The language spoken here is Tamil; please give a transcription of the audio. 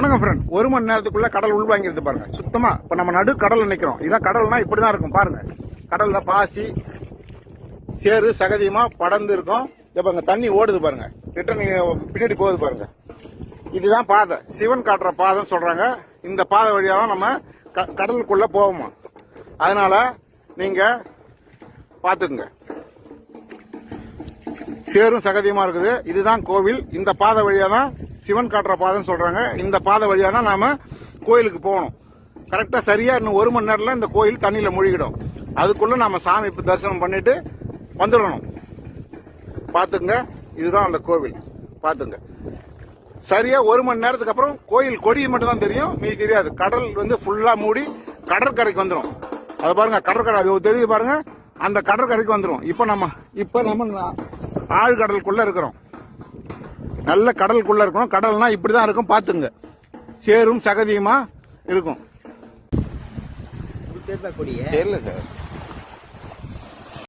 வணக்கம் ஃப்ரெண்ட் ஒரு மணி நேரத்துக்குள்ள கடல் உள்வாங்கிடுது பாருங்க. சுத்தமா இப்ப நம்ம நடு கடல் நிக்கிறோம். இதான் கடல்னா இப்படிதான் இருக்கும். பாருங்க. கடல்ல பாசி சேறு சகதியமா படர்ந்து இருக்கும். இப்ப இங்க தண்ணி ஓடுது பாருங்க. ரிட்டர்ன் பின்னாடி போகுது பாருங்க. இதுதான் பாதை. சிவன் காட்டுற பாதைன்னு சொல்றாங்க. இந்த பாதை வழியா தான் நம்ம க- கடலுக்குள்ள போவோமா. அதனால நீங்க பாத்துக்குங்க. சேரும் சகதியமா இருக்குது? இதுதான் கோவில். இந்த பாதை வழியா தான் சிவன் காட்டுற பாதைன்னு சொல்றாங்க. இந்த பாதை வழியா தான் நாம கோயிலுக்கு போகணும். கரெக்டா சரியா இன்னும் ஒரு மணி நேரத்துல இந்த கோயில் தண்ணியில மூழ்கிடும். அதுக்குள்ள நாம சாமி தரிசனம் பண்ணிட்டு வந்துடணும். பாத்துங்க இதுதான் அந்த கோவில். பாத்துங்க சரியா ஒரு மணி நேரத்துக்கு அப்புறம் கோயில் கொடி மட்டும் தான் தெரியும். மீதி தெரியாது. கடல் வந்து ஃபுல்லா மூடி கடற்கரைக்கு வந்துடும் அது பாருங்க கடற்கரை அது தெரியுது பாருங்க. அந்த கடற்கரைக்கு வந்துடும் இப்போ நம்ம இப்போ நம்ம ஆழ்கடலுக்குள்ள இருக்கிறோம். நல்ல கடலுக்குள்ள இருக்கணும் கடல்னா இப்படிதான் இருக்கும். பாத்துங்க சேரும் சகதியுமா இருக்கும். தெரியல சார்.